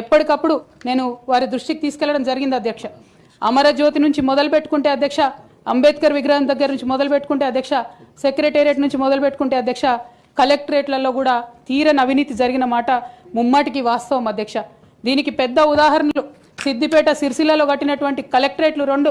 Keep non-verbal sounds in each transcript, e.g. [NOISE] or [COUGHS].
ఎప్పటికప్పుడు నేను వారి దృష్టికి తీసుకెళ్ళడం జరిగింది అధ్యక్ష. అమరజ్యోతి నుంచి మొదలు పెట్టుకుంటే అధ్యక్ష అంబేద్కర్ విగ్రహం దగ్గర నుంచి మొదలు పెట్టుకుంటే అధ్యక్ష సెక్రటేరియట్ నుంచి మొదలు పెట్టుకుంటే అధ్యక్ష కలెక్టరేట్లలో కూడా తీరని అవినీతి జరిగిన మాట ముమ్మాటికి వాస్తవం అధ్యక్ష. దీనికి పెద్ద ఉదాహరణలు సిద్దిపేట సిరిసిల్లలో కట్టినటువంటి కలెక్టరేట్లు రెండు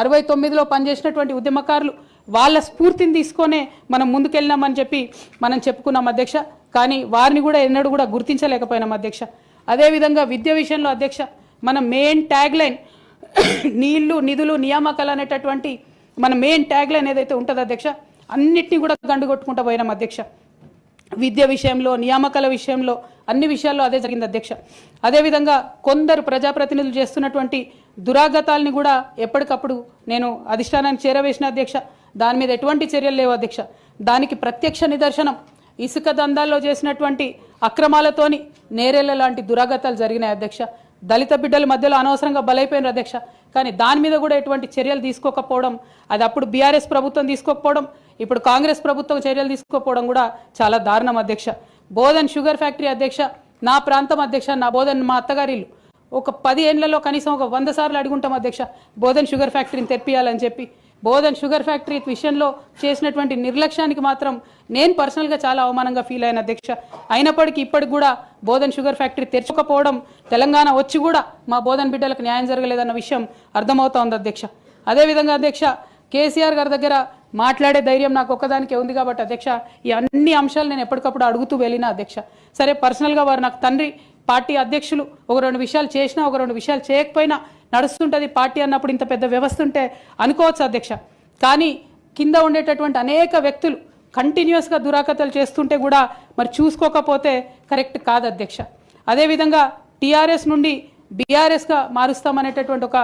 అరవై తొమ్మిదిలో పనిచేసినటువంటి ఉద్యమకారులు వాళ్ళ స్ఫూర్తిని తీసుకొనే మనం ముందుకెళ్ళినామని చెప్పి మనం చెప్పుకున్నాం అధ్యక్ష. కానీ వారిని కూడా ఎన్నడూ కూడా గుర్తించలేకపోయినాం అధ్యక్ష. అదేవిధంగా విద్య విషయంలో అధ్యక్ష మన మెయిన్ ట్యాగ్ లైన్ [COUGHS] నీళ్ళు నిధులు నియామకాలు అనేటటువంటి మన మెయిన్ ట్యాగ్ లైన్ ఏదైతే ఉంటుందో అధ్యక్ష అన్నిటినీ కూడా గండుగొట్టుకుంటూ పోయినాం అధ్యక్ష. విద్య విషయంలో నియామకాల విషయంలో అన్ని విషయాల్లో అదే జరిగింది అధ్యక్ష. అదేవిధంగా కొందరు ప్రజాప్రతినిధులు చేస్తున్నటువంటి దురాగతాల్ని కూడా ఎప్పటికప్పుడు నేను అధిష్టానానికి చేరవేసిన అధ్యక్ష. దాని మీద ఎటువంటి చర్యలు లేవు అధ్యక్ష. దానికి ప్రత్యక్ష నిదర్శనం ఇసుక దందాల్లో చేసినటువంటి అక్రమాలతోని నేరేళ్ళ లాంటి దురాగతాలు జరిగినాయి అధ్యక్ష. దళిత బిడ్డల మధ్యలో అనవసరంగా బలైపోయినారు అధ్యక్ష. కానీ దాని మీద కూడా ఎటువంటి చర్యలు తీసుకోకపోవడం అది అప్పుడు బీఆర్ఎస్ ప్రభుత్వం తీసుకోకపోవడం ఇప్పుడు కాంగ్రెస్ ప్రభుత్వం చర్యలు తీసుకోకపోవడం కూడా చాలా దారుణం అధ్యక్ష. బోధన్ షుగర్ ఫ్యాక్టరీ అధ్యక్ష నా ప్రాంతం అధ్యక్ష నా బోధన్ మా అత్తగారిల్లు ఒక పది ఏళ్ళలో కనీసం ఒక వంద సార్లు అడుగుంటాం అధ్యక్ష బోధన్ షుగర్ ఫ్యాక్టరీని తెప్పియాలని చెప్పి. బోధన్ షుగర్ ఫ్యాక్టరీ విషయంలో చేసినటువంటి నిర్లక్ష్యానికి మాత్రం నేను పర్సనల్గా చాలా అవమానంగా ఫీల్ అయిన అధ్యక్ష. అయినప్పటికీ ఇప్పటికి కూడా బోధన్ షుగర్ ఫ్యాక్టరీ తెరచకపోవడం తెలంగాణ వచ్చి కూడా మా బోధన్ బిడ్డలకు న్యాయం జరగలేదన్న విషయం అర్థమవుతా ఉంది అధ్యక్ష. అదేవిధంగా అధ్యక్ష కేసీఆర్ గారి దగ్గర మాట్లాడే ధైర్యం నాకు ఒక్కదానికే ఉంది కాబట్టి అధ్యక్ష ఈ అన్ని అంశాలు నేను ఎప్పటికప్పుడు అడుగుతూ వెళ్ళిన అధ్యక్ష. సరే పర్సనల్గా వారు నాకు తండ్రి పార్టీ అధ్యక్షులు ఒక రెండు విషయాలు చేసినా ఒక రెండు విషయాలు చేయకపోయినా నడుస్తుంటుంది పార్టీ అన్నప్పుడు ఇంత పెద్ద వ్యవస్థ ఉంటే అనుకోవచ్చు అధ్యక్ష. కానీ కింద ఉండేటటువంటి అనేక వ్యక్తులు కంటిన్యూస్గా దురాకతలు చేస్తుంటే కూడా మరి చూసుకోకపోతే కరెక్ట్ కాదు అధ్యక్ష. అదేవిధంగా టీఆర్ఎస్ నుండి బీఆర్ఎస్గా మారుస్తామనేటటువంటి ఒక